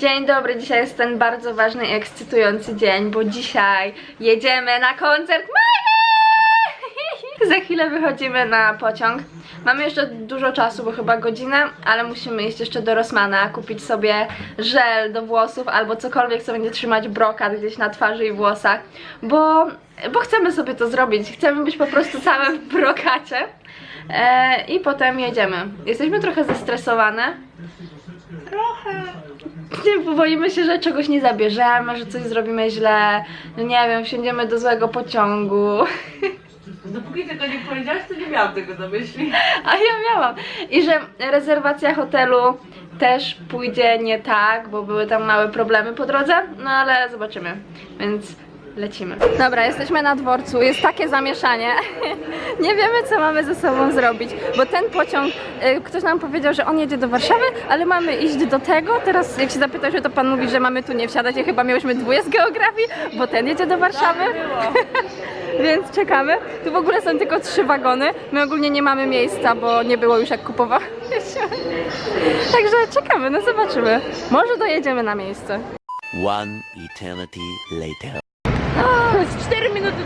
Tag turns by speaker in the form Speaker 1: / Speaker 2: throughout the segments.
Speaker 1: Dzień dobry, dzisiaj jest ten bardzo ważny i ekscytujący dzień, bo dzisiaj jedziemy na koncert Miley! Za chwilę wychodzimy na pociąg. Mamy jeszcze dużo czasu, bo chyba godzinę, ale musimy iść jeszcze do Rossmana, kupić sobie żel do włosów albo cokolwiek, co będzie trzymać brokat gdzieś na twarzy i włosach, bo, bo chcemy sobie to zrobić. Chcemy być po prostu całe w brokacie. E, I potem jedziemy. Jesteśmy trochę zestresowane, bo boimy się, że czegoś nie zabierzemy, że coś zrobimy źle, że nie wiem, wsiądziemy do złego pociągu.
Speaker 2: Dopóki tego nie powiedziałaś, to nie miałam tego na myśli.
Speaker 1: A ja miałam. I że rezerwacja hotelu też pójdzie nie tak, bo były tam małe problemy po drodze, no ale zobaczymy. Więc lecimy. Dobra, jesteśmy na dworcu, jest takie zamieszanie. Nie wiemy, co mamy ze sobą zrobić, bo ten pociąg, y, ktoś nam powiedział, że on jedzie do Warszawy, ale mamy iść do tego. Teraz, jak się zapytał, to pan mówi, że mamy tu nie wsiadać i chyba miałyśmy dwóje z geografii, bo ten jedzie do Warszawy. Więc czekamy. Tu w ogóle są tylko trzy wagony. My ogólnie nie mamy miejsca, bo nie było już jak kupowałyśmy. Także czekamy, no zobaczymy. Może dojedziemy na miejsce.
Speaker 3: One eternity later.
Speaker 2: To jest 4 minuty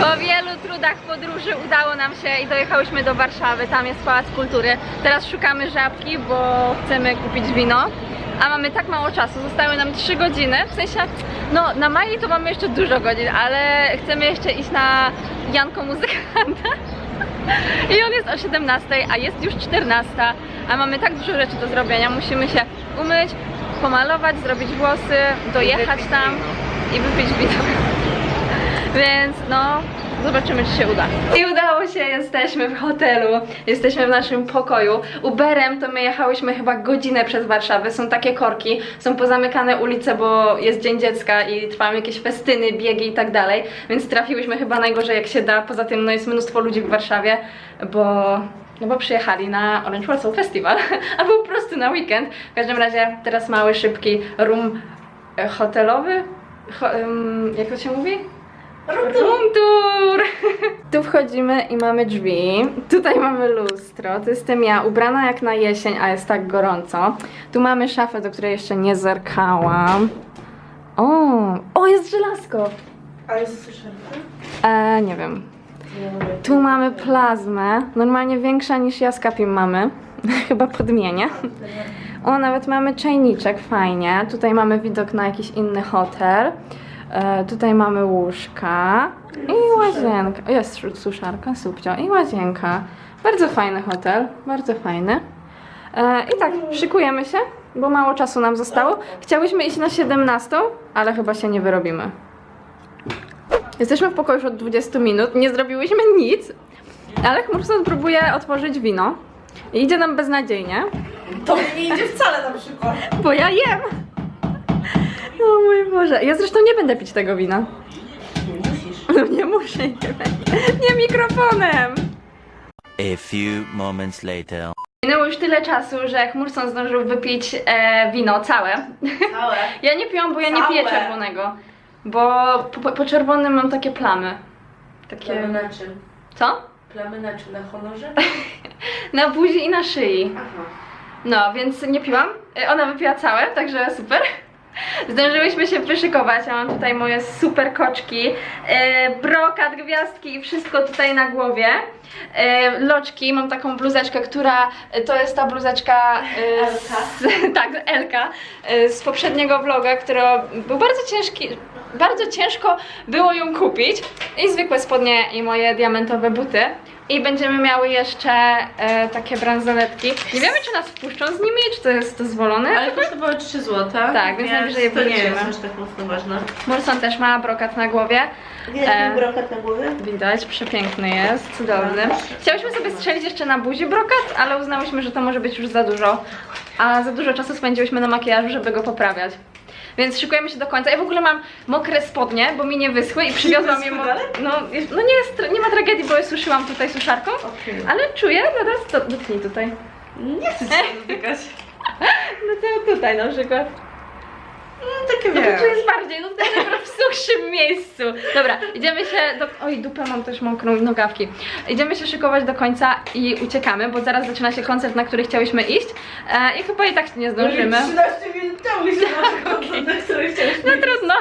Speaker 1: Po wielu trudach podróży udało nam się i dojechałyśmy do Warszawy. Tam jest Pałac Kultury. Teraz szukamy żabki, bo chcemy kupić wino. A mamy tak mało czasu, zostały nam 3 godziny. W sensie, no na Mai to mamy jeszcze dużo godzin, ale chcemy jeszcze iść na Janko Muzykanta. I on jest o 17, a jest już 14, a mamy tak dużo rzeczy do zrobienia. Musimy się umyć, pomalować, zrobić włosy, dojechać tam i wypić wino. Więc no, zobaczymy czy się uda. I udało się, jesteśmy w hotelu, jesteśmy w naszym pokoju. Uberem to my jechałyśmy chyba godzinę przez Warszawę, są takie korki, są pozamykane ulice, bo jest Dzień Dziecka i trwają jakieś festyny, biegi i tak dalej, więc trafiłyśmy chyba najgorzej jak się da. Poza tym no jest mnóstwo ludzi w Warszawie, bo no bo przyjechali na Orange Warsaw Festival, albo po prostu na weekend. W każdym razie teraz mały, szybki room e, hotelowy, Ho, em, jak to się mówi? Tour! Tu wchodzimy i mamy drzwi. Tutaj mamy lustro. To jestem ja, ubrana jak na jesień, a jest tak gorąco. Tu mamy szafę, do której jeszcze nie zerkałam. O, o jest żelazko!
Speaker 2: A jest suszarka?
Speaker 1: E, nie wiem. Tu mamy plazmę, normalnie większa niż ja z Kapim mamy. Chyba podmienię. O, nawet mamy czajniczek, fajnie. Tutaj mamy widok na jakiś inny hotel. E, tutaj mamy łóżka i łazienka. Jest suszarka, subcio i łazienka. Bardzo fajny hotel, bardzo fajny. E, I tak, szykujemy się, bo mało czasu nam zostało. Chciałyśmy iść na 17, ale chyba się nie wyrobimy. Jesteśmy w pokoju już od 20 minut, nie zrobiłyśmy nic, ale Chmurson próbuje otworzyć wino. I idzie nam beznadziejnie,
Speaker 2: To mi nie idzie wcale na przykład.
Speaker 1: bo ja jem. O mój Boże, ja zresztą nie będę pić tego wina.
Speaker 2: Nie musisz.
Speaker 1: No nie muszę, nie będę. Nie mikrofonem.
Speaker 3: A few moments later.
Speaker 1: Minęło już tyle czasu, że Chmurson zdążył wypić e, wino całe.
Speaker 2: Całe.
Speaker 1: Ja nie piłam, bo ja nie piję
Speaker 2: Całe.
Speaker 1: czerwonego. Bo po, po, po czerwonym mam takie plamy.
Speaker 2: Plamy
Speaker 1: Takie...
Speaker 2: na czym?
Speaker 1: Co?
Speaker 2: Plamy na czym? Na honorze?
Speaker 1: Na buzi i na szyi.
Speaker 2: Aha.
Speaker 1: No, więc nie piłam. E, Ona wypiła całe, także super. Zdążyłyśmy się wyszykować. Ja mam tutaj moje super koczki, e, brokat, gwiazdki i wszystko tutaj na głowie. E, loczki, mam taką bluzeczkę, która e, to jest ta bluzeczka z, tak, Elka z poprzedniego vloga, która był bardzo ciężki. Bardzo ciężko było ją kupić. I zwykłe spodnie i moje diamentowe buty. I będziemy miały jeszcze e, takie bransoletki. Nie wiemy, czy nas wpuszczą z nimi, czy to jest dozwolone.
Speaker 2: Ale kosztowały 3 zł.
Speaker 1: Tak, więc najwyżej je
Speaker 2: to nie
Speaker 1: wrócimy.
Speaker 2: jest aż tak mocno ważne.
Speaker 1: Morson też ma brokat na głowie.
Speaker 2: Widać
Speaker 1: E.
Speaker 2: ten brokat na głowie?
Speaker 1: Widać, przepiękny jest, cudowny. Chciałyśmy sobie strzelić jeszcze na buzi brokat, ale uznałyśmy, że to może być już za dużo. A za dużo czasu spędziłyśmy na makijażu, żeby go poprawiać. Więc szykujemy się do końca. Ja w ogóle mam mokre spodnie, bo mi nie wyschły i przywiozłam je. mo- No, jest- no nie, jest, nie ma tragedii, bo je suszyłam tutaj suszarką.
Speaker 2: Okej.
Speaker 1: Ale czuję, zaraz to dotknij tutaj.
Speaker 2: Nie chcę się dotykać.
Speaker 1: No to tutaj na przykład.
Speaker 2: No takie
Speaker 1: No
Speaker 2: wiesz.
Speaker 1: tu jest bardziej, no tutaj akurat w suchszym miejscu. Dobra, idziemy się do... Oj, dupę mam też mokrą i nogawki. Idziemy się szykować do końca i uciekamy, bo zaraz zaczyna się koncert, na który chciałyśmy iść e, i chyba i tak nie zdążymy.
Speaker 2: 13 minut temu się chciałeś
Speaker 1: No trudno.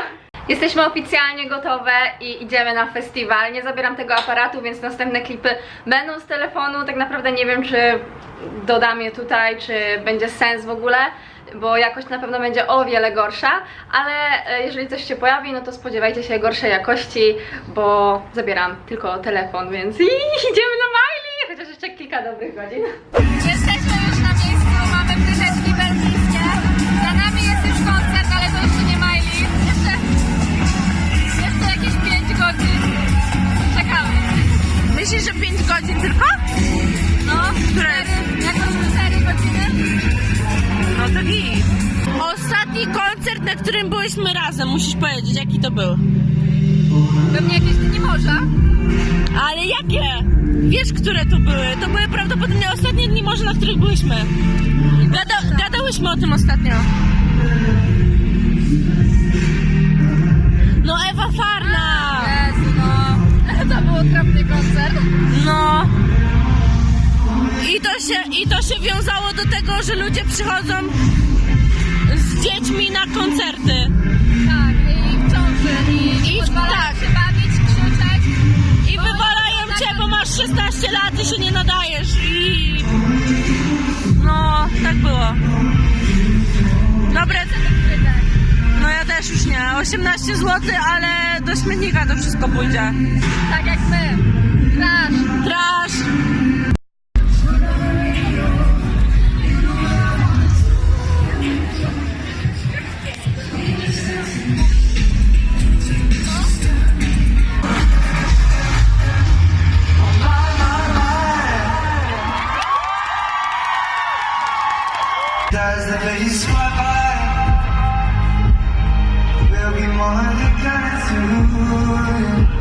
Speaker 1: Jesteśmy oficjalnie gotowe i idziemy na festiwal. Nie zabieram tego aparatu, więc następne klipy będą z telefonu. Tak naprawdę nie wiem, czy dodam je tutaj, czy będzie sens w ogóle, bo jakość na pewno będzie o wiele gorsza, ale e, jeżeli coś się pojawi, no to spodziewajcie się gorszej jakości, bo zabieram tylko telefon, więc i idziemy na Miley, chociaż jeszcze kilka dobrych godzin. Jesteśmy już na miejscu, mamy fryteczki belgijskie. Za nami jest już koncert, ale to jeszcze nie Miley. Jeszcze, jeszcze jakieś 5 godzin. Czekamy.
Speaker 4: Myślisz, że 5 godzin tylko?
Speaker 1: No,
Speaker 4: Które? Którym byłyśmy razem, musisz powiedzieć, jaki to był.
Speaker 1: Pewnie jakieś dni morza.
Speaker 4: Ale jakie? Wiesz, które to były? To były prawdopodobnie ostatnie dni może, na których byłyśmy. Gada, gadałyśmy o tym ostatnio. No Ewa Farna!
Speaker 1: Jezu, no. To był okropny koncert.
Speaker 4: No. I to, się, I to się wiązało do tego, że ludzie przychodzą z dziećmi na koncerty.
Speaker 1: Tak, i w ciąży. I,
Speaker 4: I- tak.
Speaker 1: się bawić, krzyczeć.
Speaker 4: I wywalają cię, bo masz 16 lat i się nie nadajesz. I... No, tak było. Dobre. No ja też już nie. 18 zł, ale do śmietnika to wszystko pójdzie.
Speaker 1: Tak jak my. Trash.
Speaker 4: Trash.
Speaker 5: Thank you.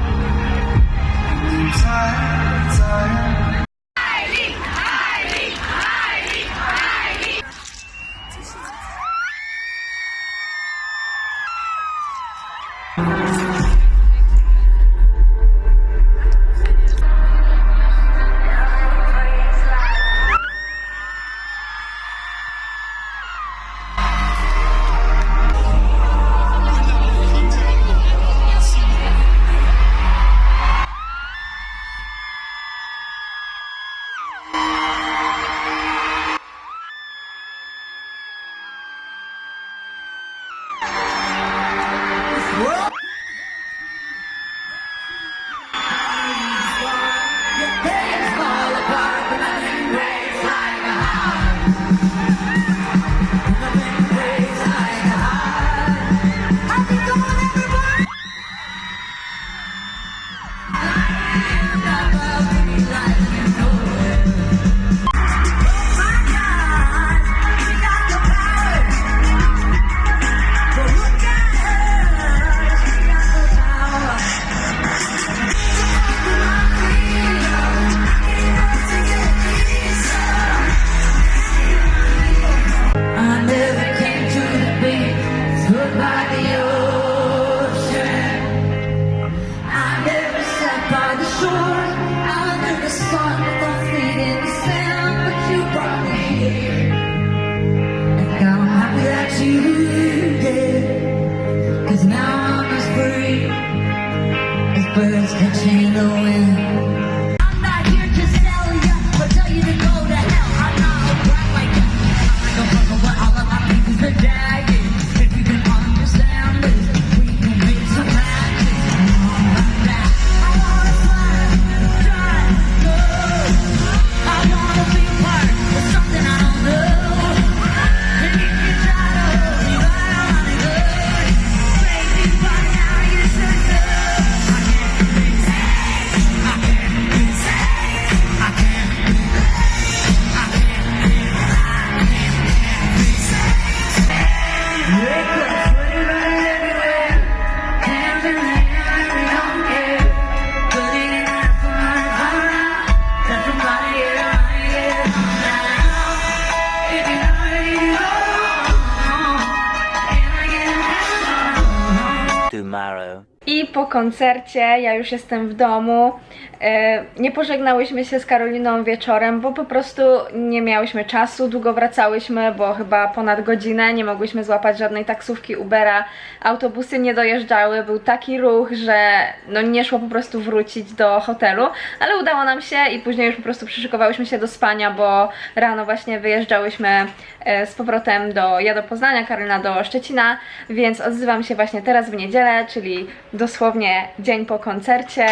Speaker 3: Tomorrow.
Speaker 1: I po koncercie ja już jestem w domu. E, Nie pożegnałyśmy się z Karoliną wieczorem, bo po prostu nie miałyśmy czasu. Długo wracałyśmy, bo chyba ponad godzinę nie mogłyśmy złapać żadnej taksówki Ubera. Autobusy nie dojeżdżały, był taki ruch, że no nie szło po prostu wrócić do hotelu, ale udało nam się i później już po prostu przyszykowałyśmy się do spania, bo rano właśnie wyjeżdżałyśmy e, z powrotem do ja do Poznania, Karolina do Szczecina, więc odzywam się właśnie teraz w niedzielę, czyli dosłownie dzień po koncercie.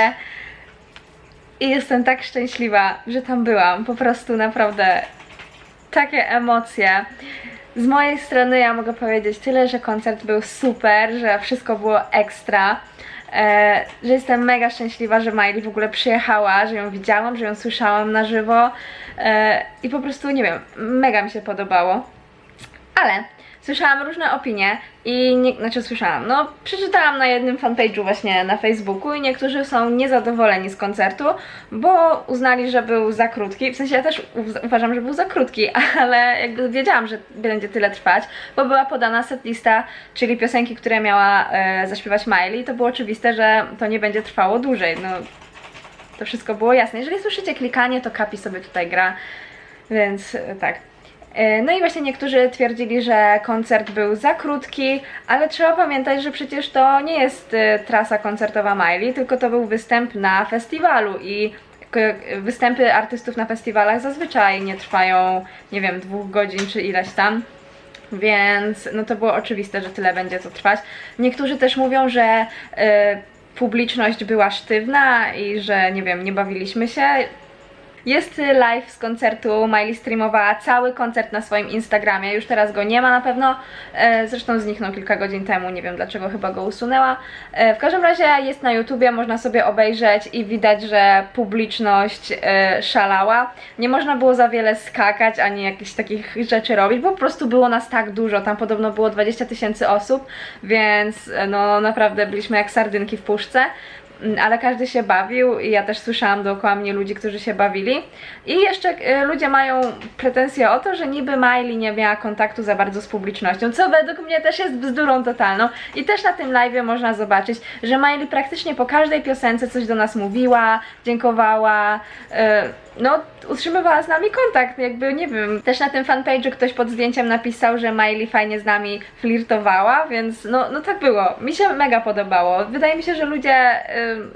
Speaker 1: I jestem tak szczęśliwa, że tam byłam. Po prostu naprawdę takie emocje. Z mojej strony ja mogę powiedzieć tyle, że koncert był super, że wszystko było ekstra. E, że jestem mega szczęśliwa, że Miley w ogóle przyjechała, że ją widziałam, że ją słyszałam na żywo. E, I po prostu nie wiem, mega mi się podobało. Ale słyszałam różne opinie i nie, znaczy słyszałam, no przeczytałam na jednym fanpage'u właśnie na Facebooku i niektórzy są niezadowoleni z koncertu, bo uznali, że był za krótki. W sensie ja też uważam, że był za krótki, ale jakby wiedziałam, że będzie tyle trwać, bo była podana setlista, czyli piosenki, które miała e, zaśpiewać Miley. To było oczywiste, że to nie będzie trwało dłużej. No, to wszystko było jasne. Jeżeli słyszycie klikanie, to Kapi sobie tutaj gra, więc e, tak. E, No i właśnie niektórzy twierdzili, że koncert był za krótki, ale trzeba pamiętać, że przecież to nie jest e, trasa koncertowa Miley, tylko to był występ na festiwalu i występy artystów na festiwalach zazwyczaj nie trwają, nie wiem, dwóch godzin czy ileś tam. Więc no to było oczywiste, że tyle będzie to trwać. Niektórzy też mówią, że e, publiczność była sztywna i że nie wiem, nie bawiliśmy się. Jest live z koncertu, Miley streamowała cały koncert na swoim Instagramie, już teraz go nie ma na pewno, e, zresztą zniknął kilka godzin temu, nie wiem dlaczego chyba go usunęła. E, w każdym razie jest na YouTubie, można sobie obejrzeć i widać, że publiczność e, szalała. Nie można było za wiele skakać, ani jakichś takich rzeczy robić, bo po prostu było nas tak dużo, tam podobno było 20 tysięcy osób, więc no naprawdę byliśmy jak sardynki w puszce. Mm, ale każdy się bawił i ja też słyszałam dookoła mnie ludzi, którzy się bawili. I jeszcze e, ludzie mają pretensje o to, że niby Miley nie miała kontaktu za bardzo z publicznością, co według mnie też jest bzdurą totalną. I też na tym live można zobaczyć, że Miley praktycznie po każdej piosence coś do nas mówiła, dziękowała, e, no utrzymywała z nami kontakt, jakby nie wiem. Też na tym fanpage'u ktoś pod zdjęciem napisał, że Miley fajnie z nami flirtowała, więc no, no tak było. Mi się mega podobało. Wydaje mi się, że ludzie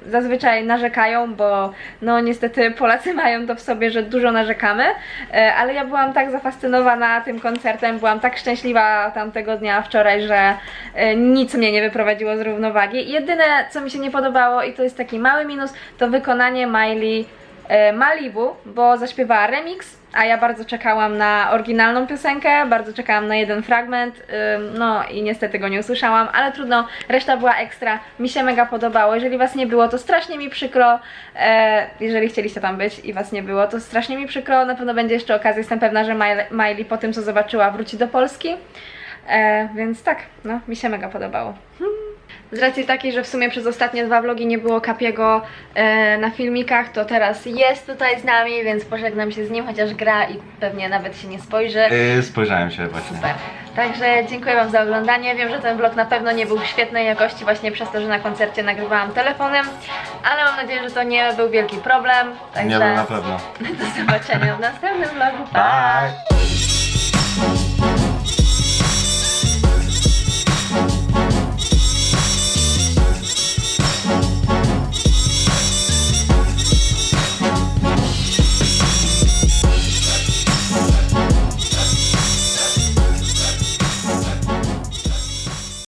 Speaker 1: y, zazwyczaj narzekają, bo no niestety Polacy mają to w sobie, że dużo narzekamy, y, ale ja byłam tak zafascynowana tym koncertem, byłam tak szczęśliwa tamtego dnia wczoraj, że y, nic mnie nie wyprowadziło z równowagi. Jedyne, co mi się nie podobało i to jest taki mały minus, to wykonanie Miley Malibu, bo zaśpiewała remix, a ja bardzo czekałam na oryginalną piosenkę, bardzo czekałam na jeden fragment, no i niestety go nie usłyszałam, ale trudno, reszta była ekstra, mi się mega podobało, jeżeli was nie było, to strasznie mi przykro, e, jeżeli chcieliście tam być i was nie było, to strasznie mi przykro, na pewno będzie jeszcze okazja, jestem pewna, że Miley, po tym co zobaczyła wróci do Polski, e, więc tak, no, mi się mega podobało. Z racji takiej, że w sumie przez ostatnie dwa vlogi nie było Kapiego e, na filmikach, to teraz jest tutaj z nami, więc pożegnam się z nim, chociaż gra i pewnie nawet się nie spojrzy.
Speaker 6: Yy, spojrzałem się właśnie.
Speaker 1: Super. Także dziękuję Wam za oglądanie. Wiem, że ten vlog na pewno nie był świetnej jakości właśnie przez to, że na koncercie nagrywałam telefonem, ale mam nadzieję, że to nie był wielki problem. Także
Speaker 6: Nie, no na pewno.
Speaker 1: do zobaczenia w następnym vlogu. Pa!
Speaker 6: Bye!